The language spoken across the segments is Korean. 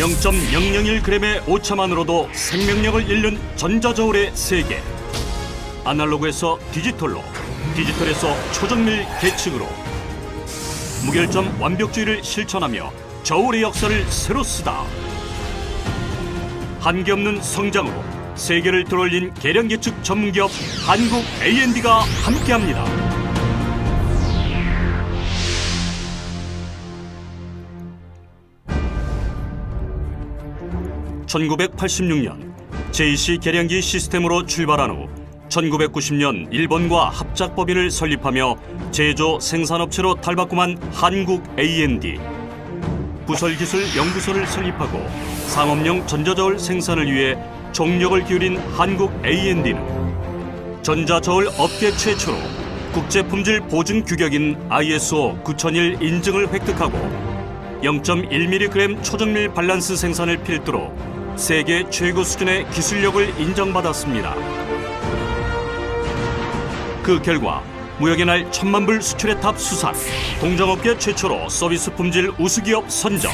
0.001g의 오차만으로도 생명력을 잃는 전자저울의 세계. 아날로그에서 디지털로, 디지털에서 초정밀 계측으로 무결점 완벽주의를 실천하며 저울의 역사를 새로 쓰다. 한계 없는 성장으로 세계를 들어올린 계량 예측 전문기업 한국 A&D가 함께합니다. (1986년) JC 계량기 시스템으로 출발한 후 1990년 일본과 합작법인을 설립하며 제조 생산업체로 탈바꿈한 한국 A&D 부설기술 연구소를 설립하고 상업용 전자저울 생산을 위해 종력을 기울인 한국 A&D는 전자저울 업계 최초로 국제품질 보증 규격인 ISO 9001 인증을 획득하고 0.1mg 초정밀 밸런스 생산을 필두로 세계 최고 수준의 기술력을 인정받았습니다. 그 결과 무역의 날 천만 불 수출의 탑 수산, 동정업계 최초로 서비스 품질 우수기업 선정,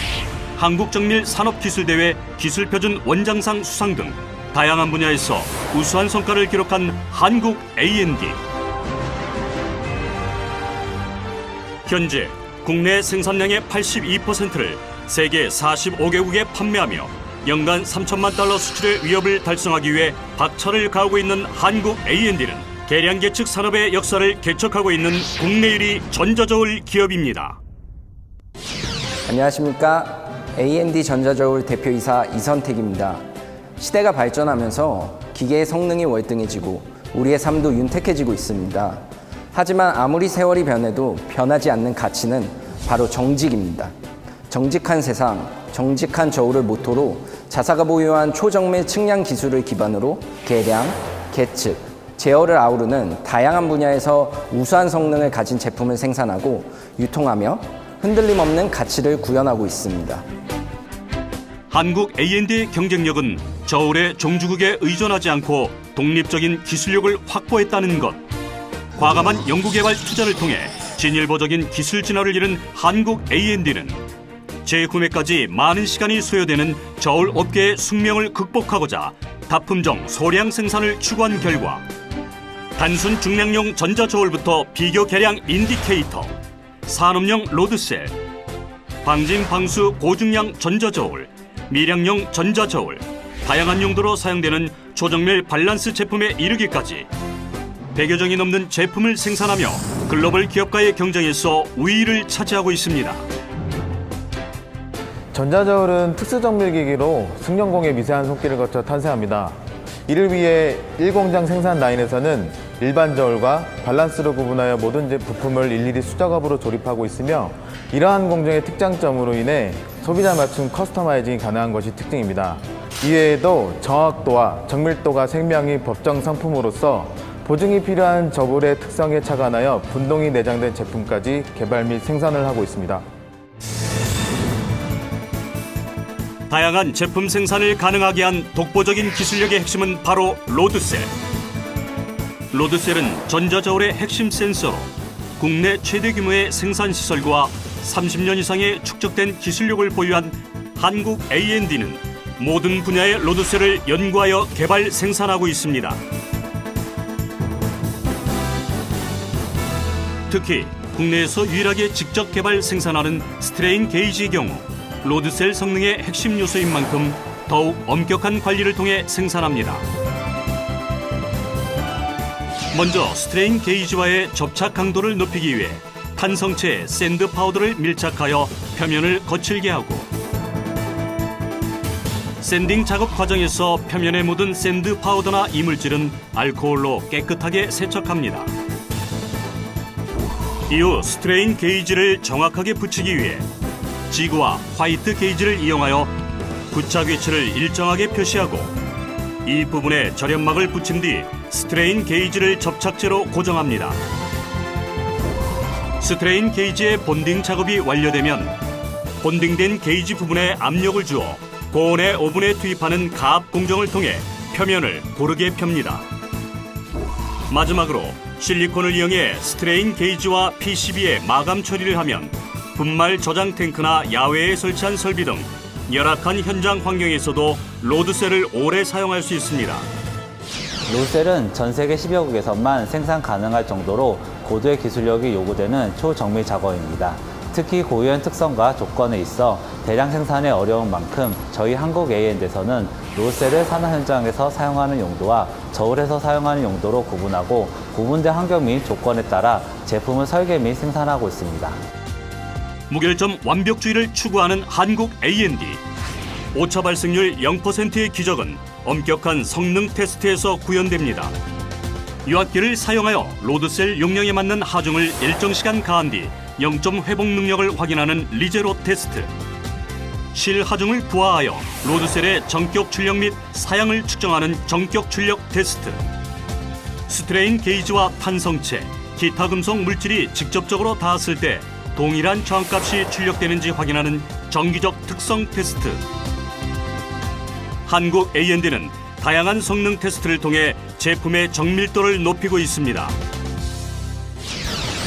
한국정밀 산업기술대회 기술표준 원장상 수상 등 다양한 분야에서 우수한 성과를 기록한 한국 A&D. 현재 국내 생산량의 82%를 세계 45개국에 판매하며 연간 3천만 달러 수출의 위협을 달성하기 위해 박차를 가하고 있는 한국 A&D는 계량 계측 산업의 역사를 개척하고 있는 국내 1위 전자저울 기업입니다. 안녕하십니까. A&D 전자저울 대표이사 이선택입니다. 시대가 발전하면서 기계의 성능이 월등해지고 우리의 삶도 윤택해지고 있습니다. 하지만 아무리 세월이 변해도 변하지 않는 가치는 바로 정직입니다. 정직한 세상, 정직한 저울을 모토로 자사가 보유한 초정밀 측량 기술을 기반으로 계량, 계측, 제어를 아우르는 다양한 분야에서 우수한 성능을 가진 제품을 생산하고 유통하며 흔들림 없는 가치를 구현하고 있습니다. 한국 A&D의 경쟁력은 저울의 종주국에 의존하지 않고 독립적인 기술력을 확보했다는 것. 과감한 연구개발 투자를 통해 진일보적인 기술 진화를 이룬 한국 A&D는 재구매까지 많은 시간이 소요되는 저울 업계의 숙명을 극복하고자 다품종 소량 생산을 추구한 결과 단순 중량용 전자저울부터 비교 계량 인디케이터, 산업용 로드셀, 방진 방수 고중량 전자저울, 미량용 전자저울, 다양한 용도로 사용되는 초정밀 밸런스 제품에 이르기까지 100여 종이 넘는 제품을 생산하며 글로벌 기업과의 경쟁에서 우위를 차지하고 있습니다. 전자저울은 특수정밀기기로 승용공의 미세한 손길을 거쳐 탄생합니다. 이를 위해 1공장 생산 라인에서는 일반 저울과 밸런스로 구분하여 모든 제 부품을 일일이 수작업으로 조립하고 있으며 이러한 공정의 특장점으로 인해 소비자 맞춤 커스터마이징이 가능한 것이 특징입니다. 이외에도 정확도와 정밀도가 생명이 법정 상품으로서 보증이 필요한 저울의 특성에 착안하여 분동이 내장된 제품까지 개발 및 생산을 하고 있습니다. 다양한 제품 생산을 가능하게 한 독보적인 기술력의 핵심은 바로 로드셀. 로드셀은 전자저울의 핵심 센서로 국내 최대 규모의 생산 시설과 30년 이상의 축적된 기술력을 보유한 한국 A&D는 모든 분야의 로드셀을 연구하여 개발 생산하고 있습니다. 특히 국내에서 유일하게 직접 개발 생산하는 스트레인 게이지의 경우 로드셀 성능의 핵심 요소인 만큼 더욱 엄격한 관리를 통해 생산합니다. 먼저 스트레인 게이지와의 접착 강도를 높이기 위해 탄성체 샌드 파우더를 밀착하여 표면을 거칠게 하고 샌딩 작업 과정에서 표면에 묻은 샌드 파우더나 이물질은 알코올로 깨끗하게 세척합니다. 이후 스트레인 게이지를 정확하게 붙이기 위해 지구와 화이트 게이지를 이용하여 부착 위치를 일정하게 표시하고 이 부분에 절연막을 붙인 뒤 스트레인 게이지를 접착제로 고정합니다. 스트레인 게이지의 본딩 작업이 완료되면 본딩된 게이지 부분에 압력을 주어 고온의 오븐에 투입하는 가압 공정을 통해 표면을 고르게 펴니다. 마지막으로 실리콘을 이용해 스트레인 게이지와 PCB에 마감 처리를 하면 분말 저장 탱크나 야외에 설치한 설비 등 열악한 현장 환경에서도 로드셀을 오래 사용할 수 있습니다. 로셀은 전 세계 10여 국에서만 생산 가능할 정도로 고도의 기술력이 요구되는 초정밀 작업입니다. 특히 고유한 특성과 조건에 있어 대량 생산에 어려운 만큼 저희 한국 A&D에서는 로셀을 산업 현장에서 사용하는 용도와 저울에서 사용하는 용도로 구분하고 구분된 환경 및 조건에 따라 제품을 설계 및 생산하고 있습니다. 무결점 완벽주의를 추구하는 한국 A&D. 오차 발생률 0%의 기적은 엄격한 성능 테스트에서 구현됩니다. 유압기를 사용하여 로드셀 용량에 맞는 하중을 일정 시간 가한 뒤 0점 회복 능력을 확인하는 리제로 테스트. 실 하중을 부하하여 로드셀의 전격 출력 및 사양을 측정하는 전격 출력 테스트. 스트레인 게이지와 탄성체, 기타 금속 물질이 직접적으로 닿았을 때 동일한 저항값이 출력되는지 확인하는 정기적 특성 테스트. 한국 A&D는 다양한 성능 테스트를 통해 제품의 정밀도를 높이고 있습니다.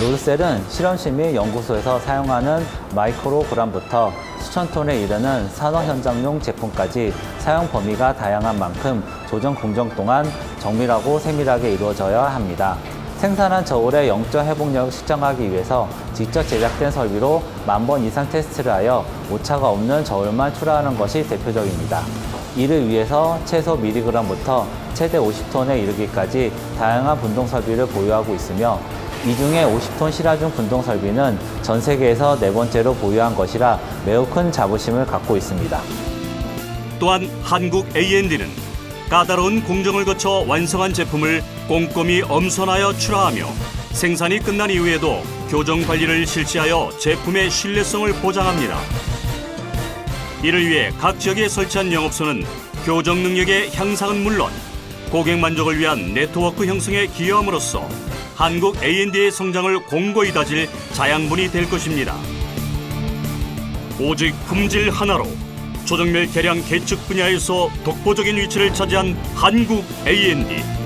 로드셀은 실험실 및 연구소에서 사용하는 마이크로그램부터 수천 톤에 이르는 산업 현장용 제품까지 사용 범위가 다양한 만큼 조정 공정 동안 정밀하고 세밀하게 이루어져야 합니다. 생산한 저울의 영적 회복력을 측정하기 위해서 직접 제작된 설비로 만 번 이상 테스트를 하여 오차가 없는 저울만 출하하는 것이 대표적입니다. 이를 위해서 최소 미리그램부터 최대 50톤에 이르기까지 다양한 분동 설비를 보유하고 있으며 이 중에 50톤 실하중 분동 설비는 전 세계에서 네 번째로 보유한 것이라 매우 큰 자부심을 갖고 있습니다. 또한 한국 A&D는 까다로운 공정을 거쳐 완성한 제품을 꼼꼼히 엄선하여 출하하며 생산이 끝난 이후에도 교정 관리를 실시하여 제품의 신뢰성을 보장합니다. 이를 위해 각 지역에 설치한 영업소는 교정 능력의 향상은 물론 고객 만족을 위한 네트워크 형성에 기여함으로써 한국 A&D의 성장을 공고히 다질 자양분이 될 것입니다. 오직 품질 하나로 조정밀 개량 계측 분야에서 독보적인 위치를 차지한 한국 A&D.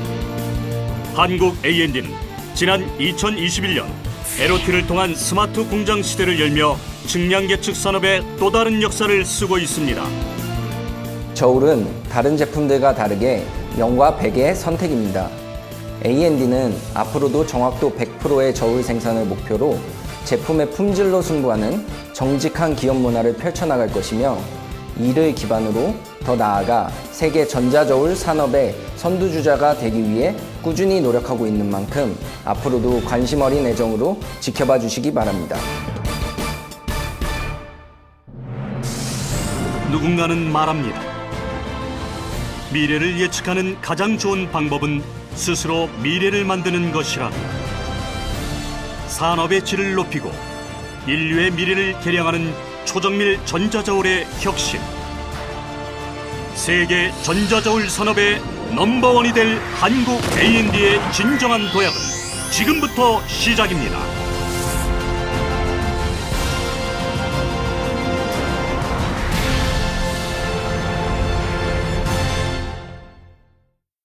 한국 A&D는 지난 2021년 LOT를 통한 스마트 공장 시대를 열며 측량 계측 산업의 또 다른 역사를 쓰고 있습니다. 저울은 다른 제품들과 다르게 0과 100의 선택입니다. A&D는 앞으로도 정확도 100%의 저울 생산을 목표로 제품의 품질로 승부하는 정직한 기업 문화를 펼쳐나갈 것이며 이를 기반으로 더 나아가 세계 전자저울 산업의 선두주자가 되기 위해 꾸준히 노력하고 있는 만큼 앞으로도 관심 어린 애정으로 지켜봐 주시기 바랍니다. 누군가는 말합니다. 미래를 예측하는 가장 좋은 방법은 스스로 미래를 만드는 것이라고. 산업의 질을 높이고 인류의 미래를 개량하는 초정밀 전자저울의 혁신. 세계 전자저울 산업의 넘버원이 될 한국 A&D의 진정한 도약은 지금부터 시작입니다.